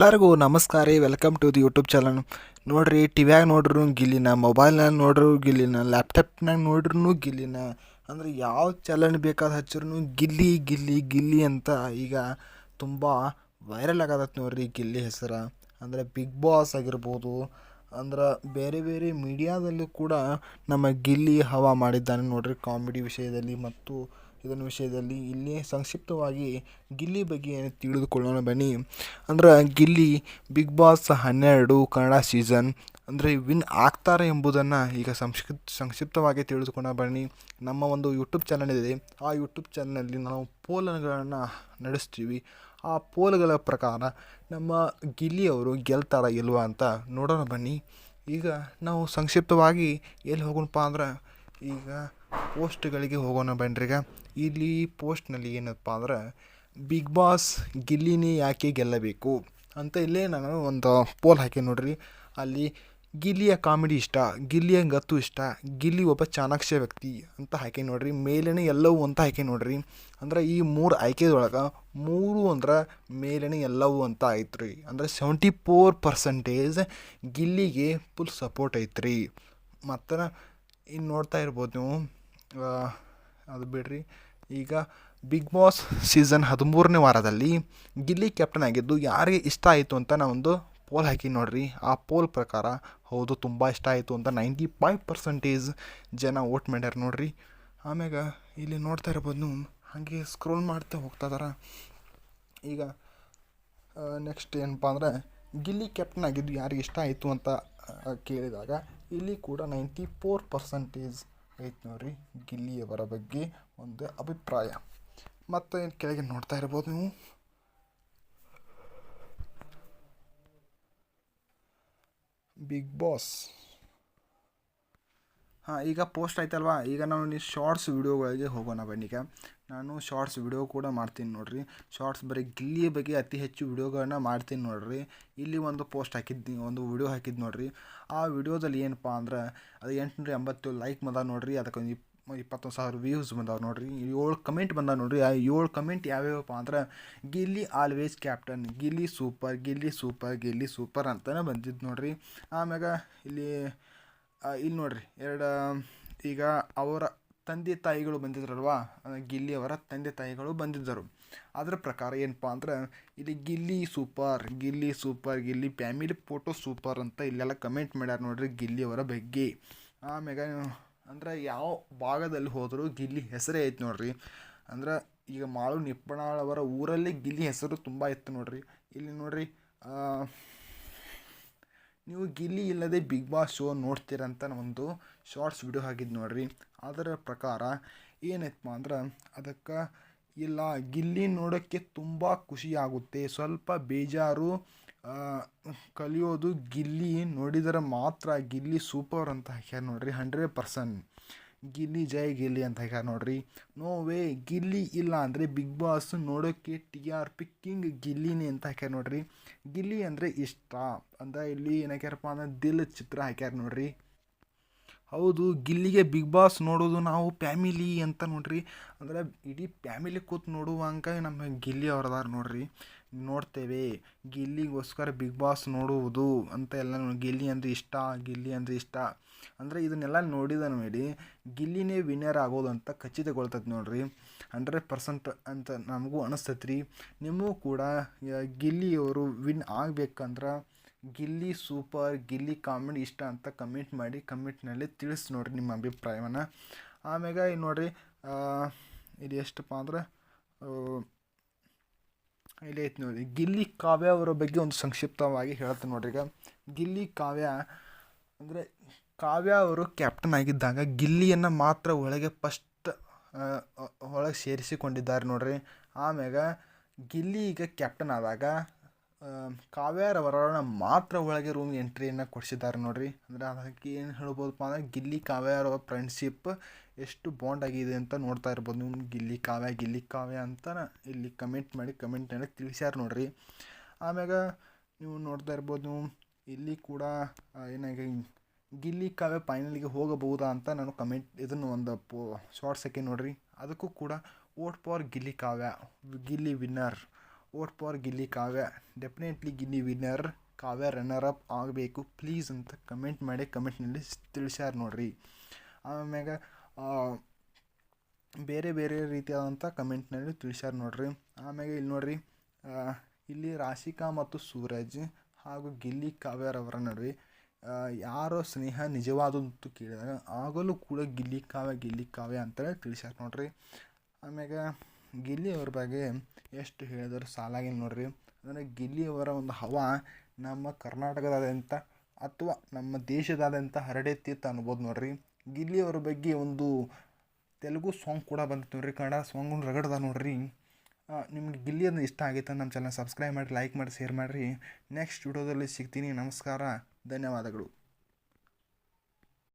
ಎಲ್ಲರಿಗೂ ನಮಸ್ಕಾರ ರೀ welcome to the YouTube channel ನೋಡ್ರಿ ಟಿವ್ಯಾಗ ನೋಡ್ರೂ ಗಿಲ್ಲಿನ ಮೊಬೈಲ್ನಾಗ ನೋಡ್ರೂ ಗಿಲ್ಲಿನ ಲ್ಯಾಪ್ಟಾಪ್ನಾಗ ನೋಡ್ರೂ ಗಿಲ್ಲಿನ. ಅಂದ್ರೆ ಯಾವ ಚಾನಲ್ ಬೇಕಾದ ಹಚ್ಚಿದ್ರು ಗಿಲ್ಲಿ ಗಿಲ್ಲಿ ಗಿಲ್ಲಿ ಅಂತ ಈಗ ತುಂಬ ವೈರಲ್ ಆಗತ್ತೆ ನೋಡ್ರಿ ಗಿಲ್ಲಿ ಹೆಸರು. ಅಂದರೆ ಬಿಗ್ ಬಾಸ್ ಆಗಿರ್ಬೋದು, ಅಂದ್ರೆ ಬೇರೆ ಬೇರೆ ಮೀಡಿಯಾದಲ್ಲೂ ಕೂಡ ನಮ್ಮ ಗಿಲ್ಲಿ ಹವಾ ಮಾಡಿದ್ದಾನೆ ನೋಡ್ರಿ ಕಾಮಿಡಿ ವಿಷಯದಲ್ಲಿ ಮತ್ತು ಇದನ್ನ ವಿಷಯದಲ್ಲಿ ಇಲ್ಲಿ ಸಂಕ್ಷಿಪ್ತವಾಗಿ ಗಿಲ್ಲಿ ಬಗ್ಗೆ ತಿಳಿದುಕೊಳ್ಳೋಣ ಬನ್ನಿ. ಅಂದ್ರೆ ಗಿಲ್ಲಿ ಬಿಗ್ ಬಾಸ್ ಹನ್ನೆರಡು ಕನ್ನಡ ಸೀಸನ್ ಅಂದರೆ ವಿನ್ ಆಗ್ತಾರೆ ಎಂಬುದನ್ನು ಈಗ ಸಂಕ್ಷಿಪ್ತ ಸಂಕ್ಷಿಪ್ತವಾಗಿ ತಿಳಿದುಕೊಂಡ ಬನ್ನಿ. ನಮ್ಮ ಒಂದು ಯೂಟ್ಯೂಬ್ ಚಾನಲ್ ಇದೆ. ಆ ಯೂಟ್ಯೂಬ್ ಚಾನಲ್ನಲ್ಲಿ ನಾವು ಪೋಲ್ಗಳನ್ನು ನಡೆಸ್ತೀವಿ. ಆ ಪೋಲ್ಗಳ ಪ್ರಕಾರ ನಮ್ಮ ಗಿಲ್ಲಿಯವರು ಗೆಲ್ತಾರ ಇಲ್ವಾ ಅಂತ ನೋಡೋಣ ಬನ್ನಿ. ಈಗ ನಾವು ಸಂಕ್ಷಿಪ್ತವಾಗಿ ಎಲ್ಲಿ ಹೋಗೋಣಪ್ಪ ಅಂದ್ರೆ ಈಗ ಪೋಸ್ಟ್ಗಳಿಗೆ ಹೋಗೋಣ ಬನ್ರಿ ಇಲ್ಲಿ ಪೋಸ್ಟ್ನಲ್ಲಿ ಏನಪ್ಪ ಅಂದ್ರೆ, ಬಿಗ್ ಬಾಸ್ ಗಿಲ್ಲಿನೇ ಯಾಕೆ ಗೆಲ್ಲಬೇಕು? ಅಂತ ಇಲ್ಲೇ ನಾನು ಒಂದು ಪೋಲ್ ಹಾಕಿ ನೋಡ್ರಿ. ಅಲ್ಲಿ, ಗಿಲ್ಲಿಯ ಕಾಮಿಡಿ ಇಷ್ಟ, ಗಿಲ್ಲಿಯ ಗತ್ತು ಇಷ್ಟ, ಗಿಲ್ಲಿ ಒಬ್ಬ ಚಾಣಾಕ್ಷ ವ್ಯಕ್ತಿ ಅಂತ ಹಾಕಿ ನೋಡ್ರಿ. ಮೇಲೇನೆ ಎಲ್ಲವೂ ಅಂತ ಹಾಕಿ ನೋಡ್ರಿ. ಅಂದ್ರೆ ಈ ಮೂರು ಆಯ್ಕೆದೊಳಗೆ ಮೂರು ಅಂದ್ರೆ ಮೇಲೇನೆ ಎಲ್ಲವೂ ಅಂತ ಆಯ್ತು ರೀ ಅಂದ್ರೆ ಸೆವೆಂಟಿ ಫೋರ್ ಪರ್ಸೆಂಟೇಜ್ ಗಿಲ್ಲಿಗೆ ಫುಲ್ ಸಪೋರ್ಟ್ ಐತ್ರಿ. ಮತ್ತು ಇನ್ನು ನೋಡ್ತಾ ಇರ್ಬೋದು ನೀವು. ಅದು ಬಿಡ್ರಿ. ಈಗ ಬಿಗ್ ಬಾಸ್ ಸೀಸನ್ ಹದಿಮೂರನೇ ವಾರದಲ್ಲಿ ಗಿಲ್ಲಿ ಕ್ಯಾಪ್ಟನ್ ಆಗಿದ್ದು ಯಾರಿಗೆ ಇಷ್ಟ ಆಯಿತು ಅಂತ ನಾವೊಂದು ಪೋಲ್ ಹಾಕಿ ನೋಡ್ರಿ. ಆ ಪೋಲ್ ಪ್ರಕಾರ ಹೌದು, ತುಂಬ ಇಷ್ಟ ಆಯಿತು ಅಂತ ನೈಂಟಿ ಫೈವ್ ಪರ್ಸೆಂಟೇಜ್ ಜನ ವೋಟ್ ಮಾಡ್ಯಾರ ನೋಡ್ರಿ. ಆಮ್ಯಾಗ ಇಲ್ಲಿ ನೋಡ್ತಾ ಇರ್ಬೋದು ಹಾಗೆ ಸ್ಕ್ರೋಲ್ ಮಾಡ್ತಾ ಹೋಗ್ತಾ ಇದಾರ. ಈಗ ನೆಕ್ಸ್ಟ್ ಏನಪ್ಪ ಅಂದರೆ ಗಿಲ್ಲಿ ಕ್ಯಾಪ್ಟನ್ ಆಗಿದ್ದು ಯಾರಿಗೆ ಇಷ್ಟ ಆಯಿತು ಅಂತ ಕೇಳಿದಾಗ ಇಲ್ಲಿ ಕೂಡ ನೈಂಟಿ ಫೋರ್ ಪರ್ಸೆಂಟೇಜ್ ಐತೆ ನೋಡ್ರಿ ಗಿಲ್ಲಿಯವರ ಬಗ್ಗೆ ಒಂದು ಅಭಿಪ್ರಾಯ. ಮತ್ತು ಏನು ಕೆಳಗೆ ನೋಡ್ತಾ ಇರ್ಬೋದು ನೀವು? Bigg Boss. ಹಾಂ, ಈಗ ಪೋಸ್ಟ್ ಆಯ್ತಲ್ವಾ? ಈಗ ನಾನು ನೀವು ಶಾರ್ಟ್ಸ್ ವೀಡಿಯೋಗಳಿಗೆ ಹೋಗೋಣ ಬನ್ನಿ. ಈಗ ನಾನು ಶಾರ್ಟ್ಸ್ ವಿಡಿಯೋ ಕೂಡ ಮಾಡ್ತೀನಿ ನೋಡಿರಿ. ಶಾರ್ಟ್ಸ್ ಬರೀ ಗಿಲ್ಲಿಯ ಬಗ್ಗೆ ಅತಿ ಹೆಚ್ಚು ವಿಡಿಯೋಗಳನ್ನ ಮಾಡ್ತೀನಿ ನೋಡಿರಿ. ಇಲ್ಲಿ ಒಂದು ಪೋಸ್ಟ್ ಹಾಕಿದ್ದೀನಿ ಒಂದು ವಿಡಿಯೋ ಹಾಕಿದ್ದು ನೋಡ್ರಿ. ಆ ವಿಡಿಯೋದಲ್ಲಿ ಏನಪ್ಪ ಅಂದ್ರೆ ಅದು ಎಂಟುನೂರ ಎಂಬತ್ತು ಲೈಕ್ ಬಂದ ನೋಡಿರಿ. ಅದಕ್ಕೊಂದು ಇಪ್, ಇಪ್ಪತ್ತೊಂದು ಸಾವಿರ ವ್ಯೂಸ್ ಬಂದಾವೆ ನೋಡಿರಿ. ಏಳು ಕಮೆಂಟ್ ಬಂದಾವೆ ನೋಡಿರಿ. ಆ ಏಳು ಕಮೆಂಟ್ ಯಾವ್ಯಾವಪ್ಪ ಅಂದ್ರೆ Gilli always captain Gilli super Gilli super Gilli super ಅಂತಲೇ ಬಂದಿದ್ದು ನೋಡಿರಿ. ಆಮ್ಯಾಗ ಇಲ್ಲಿ ಇಲ್ಲಿ ನೋಡ್ರಿ, ಎರಡು, ಈಗ ಅವರ ತಂದೆ ತಾಯಿಗಳು ಬಂದಿದ್ರಲ್ವಾ? ಗಿಲ್ಲಿಯವರ ತಂದೆ ತಾಯಿಗಳು ಬಂದಿದ್ದರು. ಅದರ ಪ್ರಕಾರ ಏನಪ್ಪ ಅಂದ್ರೆ, ಇಲ್ಲಿ Gilli super Gilli super, Gilli family photo super ಅಂತ ಇಲ್ಲೆಲ್ಲ ಕಮೆಂಟ್ ಮಾಡ್ಯಾರ ನೋಡ್ರಿ ಗಿಲ್ಲಿ ಅವರ ಬಗ್ಗೆ. ಆಮ್ಯಾಗ ಅಂದ್ರೆ ಯಾವ ಭಾಗದಲ್ಲಿ ಹೋದರೂ ಗಿಲ್ಲಿ ಹೆಸರೇ ಐತೆ ನೋಡ್ರಿ. ಅಂದ್ರೆ ಈಗ ಮಾಳು ನಿಪ್ಪಣಾಳವರ ಊರಲ್ಲಿ ಗಿಲ್ಲಿ ಹೆಸರು ತುಂಬ ಇತ್ತು ನೋಡ್ರಿ. ಇಲ್ಲಿ ನೋಡ್ರಿ ನೀವು ಗಿಲ್ಲಿ ಇಲ್ಲದೆ ಬಿಗ್ ಬಾಸ್ ಶೋ ನೋಡ್ತೀರಂತ ಒಂದು ಶಾರ್ಟ್ಸ್ ವಿಡಿಯೋ ಹಾಕಿದ್ದು ನೋಡ್ರಿ. ಅದರ ಪ್ರಕಾರ ಏನೈತಪ್ಪ ಅಂದ್ರೆ ಅದಕ್ಕೆ ಇಲ್ಲ, ಗಿಲ್ಲಿ ನೋಡೋಕ್ಕೆ ತುಂಬ ಖುಷಿಯಾಗುತ್ತೆ ಸ್ವಲ್ಪ ಬೇಜಾರು ಕಲಿಯೋದು ಗಿಲ್ಲಿ ನೋಡಿದರೆ ಮಾತ್ರ ಗಿಲ್ಲಿ ಸೂಪರ್ ಅಂತ ಹಾಕ್ಯಾರ ನೋಡ್ರಿ ಹಂಡ್ರೆಡ್ ಪರ್ಸೆಂಟ್ ಗಿಲ್ಲಿ ಜೈ ಗಿಲ್ಲಿ ಅಂತ ಹಾಕ್ಯಾರ ನೋಡ್ರಿ. ನೋ ವೇ ಗಿಲ್ಲಿ ಇಲ್ಲ ಅಂದರೆ ಬಿಗ್ ಬಾಸ್ ನೋಡೋಕ್ಕೆ ಟಿ ಆರ್ ಪಿ ಕಿಂಗ್ ಗಿಲ್ಲಿನೇ ಅಂತ ಹಾಕ್ಯಾರ ನೋಡ್ರಿ. ಗಿಲ್ಲಿ ಅಂದರೆ ಇಷ್ಟ. ಅಂತ ಇಲ್ಲಿ ಏನಾಕ್ಯಾರಪ್ಪ ಅಂದ್ರೆ ದಿಲ್ ಚಿತ್ರ ಹಾಕ್ಯಾರ ನೋಡ್ರಿ. ಹೌದು, ಗಿಲ್ಲಿಗೆ ಬಿಗ್ ಬಾಸ್ ನೋಡೋದು ನಾವು ಫ್ಯಾಮಿಲಿ ಅಂತ ನೋಡ್ರಿ. ಅಂದ್ರೆ ಇಡೀ ಫ್ಯಾಮಿಲಿ ಕೂತು ನೋಡುವಂಗೆ ನಮ್ಮ ಗಿಲ್ಲಿ ಅವ್ರದಾರ ನೋಡ್ರಿ. ನೋಡ್ತೇವೆ, ಗಿಲ್ಲಿಗೋಸ್ಕರ ಬಿಗ್ ಬಾಸ್ ನೋಡುವುದು ಅಂತ ಎಲ್ಲ ಗಿಲ್ಲಿ ಅಂದರೆ ಇಷ್ಟ, ಗಿಲ್ಲಿ ಅಂದರೆ ಇಷ್ಟ. ಅಂದರೆ ಇದನ್ನೆಲ್ಲ ನೋಡಿದ ನೋಡಿ ಗಿಲ್ಲಿನೇ ವಿನ್ನರ್ ಆಗೋದು ಅಂತ ಖಚಿತಗೊಳ್ತದೆ ನೋಡ್ರಿ. ಹಂಡ್ರೆಡ್ ಪರ್ಸೆಂಟ್ ಅಂತ ನಮಗೂ ಅನಿಸ್ತೈತೆ ರೀ ನಿಮಗೂ ಕೂಡ ಗಿಲ್ಲಿಯವರು ವಿನ್ ಆಗ್ಬೇಕಂದ್ರೆ ಗಿಲ್ಲಿ ಸೂಪರ್, ಗಿಲ್ಲಿ ಕಾಮಿಡಿ ಇಷ್ಟ ಅಂತ ಕಮೆಂಟ್ ಮಾಡಿ ಕಮೆಂಟ್ನಲ್ಲಿ ತಿಳಿಸಿ ನೋಡಿರಿ ನಿಮ್ಮ ಅಭಿಪ್ರಾಯವನ್ನು. ಆಮ್ಯಾಗ ಇಲ್ಲಿ ನೋಡಿರಿ ಇದು ಎಷ್ಟಪ್ಪ ಅಂದ್ರೆ ಇಲ್ಲಿ ಐತೆ ನೋಡಿ ಗಿಲ್ಲಿ ಕಾವ್ಯ ಅವರ ಬಗ್ಗೆ ಒಂದು ಸಂಕ್ಷಿಪ್ತವಾಗಿ ಹೇಳ್ತೀನಿ ನೋಡ್ರಿ ಈಗ. ಗಿಲ್ಲಿ ಕಾವ್ಯ ಅಂದರೆ ಕಾವ್ಯ ಅವರು ಕ್ಯಾಪ್ಟನ್ ಆಗಿದ್ದಾಗ ಗಿಲ್ಲಿಯನ್ನು ಮಾತ್ರ ಒಳಗೆ ಫಸ್ಟ್ ಒಳಗೆ ಸೇರಿಸಿಕೊಂಡಿದ್ದಾರೆ ನೋಡ್ರಿ. ಆಮ್ಯಾಗ ಗಿಲ್ಲಿ ಈಗ ಕ್ಯಾಪ್ಟನ್ ಆದಾಗ ಕಾವ್ಯರವರನ್ನ ಮಾತ್ರ ಒಳಗೆ ರೂಮ್ ಎಂಟ್ರಿಯನ್ನು ಕೊಡಿಸಿದ್ದಾರೆ ನೋಡಿರಿ. ಅಂದರೆ ಅದಕ್ಕೆ ಏನು ಹೇಳ್ಬೋದಪ್ಪ ಅಂದ್ರೆ ಗಿಲ್ಲಿ ಕಾವ್ಯರವರ ಫ್ರೆಂಡ್ಶಿಪ್ ಎಷ್ಟು ಬಾಂಡ್ ಆಗಿದೆ ಅಂತ ನೋಡ್ತಾ ಇರ್ಬೋದು ನೀವು. ಗಿಲ್ಲಿ ಕಾವ್ಯ ಗಿಲ್ಲಿ ಕಾವ್ಯ ಅಂತ ಇಲ್ಲಿ ಕಮೆಂಟ್ ಮಾಡಿ ಕಮೆಂಟ್ನಲ್ಲಿ ತಿಳಿಸ್ಯಾರ ನೋಡಿರಿ. ಆಮ್ಯಾಗ ನೀವು ನೋಡ್ತಾ ಇರ್ಬೋದು ಇಲ್ಲಿ ಕೂಡ ಏನಾಗಿ ಗಿಲ್ಲಿ ಕಾವ್ಯ ಫೈನಲ್ಗೆ ಹೋಗಬಹುದಾ ಅಂತ ನಾನು ಕಮೆಂಟ್ ಇದನ್ನು ಒಂದು ಪೋ ಶಾರ್ಟ್ಸ್ ಹಾಕಿ ನೋಡಿರಿ. ಅದಕ್ಕೂ ಕೂಡ vote for Gilli Kavya, Gilli winner vote for Gilli Kavya. Definitely Gilli winner Kavya runner up ಆಗಬೇಕು. ಪ್ಲೀಸ್ ಅಂತ ಕಮೆಂಟ್ ಮಾಡಿ ಕಮೆಂಟ್ನಲ್ಲಿ ತಿಳಿಸ್ಯಾರ ನೋಡ್ರಿ. ಆಮ್ಯಾಗ ಬೇರೆ ಬೇರೆ ರೀತಿಯಾದಂಥ ಕಮೆಂಟ್ನಲ್ಲಿ ತಿಳಿಸ್ಯಾರ ನೋಡ್ರಿ. ಆಮ್ಯಾಗ ಇಲ್ಲಿ ನೋಡ್ರಿ ಇಲ್ಲಿ ರಾಶಿಕಾ ಮತ್ತು ಸೂರಜ್ ಹಾಗೂ ಗಿಲ್ಲಿ ಕಾವ್ಯರವರ ನಡುವೆ ಯಾರೋ ಸ್ನೇಹ ನಿಜವಾದಂತೂ ಕೇಳಿದಾಗ, ಆಗಲೂ ಕೂಡ ಗಿಲ್ಲಿ ಕಾವ್ಯ ಗಿಲ್ಲಿ ಕಾವ್ಯ ಅಂತೇಳಿ ತಿಳಿಸ್ಯಾರ ನೋಡ್ರಿ. ಆಮ್ಯಾಗ ಗಿಲ್ಲಿ ಅವ್ರ ಬಗ್ಗೆ ಎಷ್ಟು ಹೇಳಿದ್ರು ಸಾಲಾಗಿಲ್ಲ ನೋಡ್ರಿ. ಅಂದರೆ ಗಿಲ್ಲಿ ಅವರ ಒಂದು ಹವಾ ನಮ್ಮ ಕರ್ನಾಟಕದಾದ್ಯಂತ ಅಥವಾ ನಮ್ಮ ದೇಶದಾದ್ಯಂತ ಹರಡೈತಿತ್ತು ಅನ್ಬೋದು ನೋಡ್ರಿ. ಗಿಲ್ಲಿ ಅವ್ರ ಬಗ್ಗೆ ಒಂದು ತೆಲುಗು ಸಾಂಗ್ ಕೂಡ ಬಂದಿತ್ತು ನೋಡ್ರಿ. ಕನ್ನಡ ಸಾಂಗ್ ರಗಡ್ದ ನೋಡ್ರಿ. ನಿಮ್ಗೆ ಗಿಲ್ಲಿ ಅದನ್ನು ಇಷ್ಟ ಆಗಿತ್ತು ನಮ್ಮ ಚಾನಲ್ ಸಬ್ಸ್ಕ್ರೈಬ್ ಮಾಡಿ ಲೈಕ್ ಮಾಡಿ ಶೇರ್ ಮಾಡಿರಿ ನೆಕ್ಸ್ಟ್ ವಿಡಿಯೋದಲ್ಲಿ ಸಿಗ್ತೀನಿ. ನಮಸ್ಕಾರ. ಧನ್ಯವಾದಗಳು.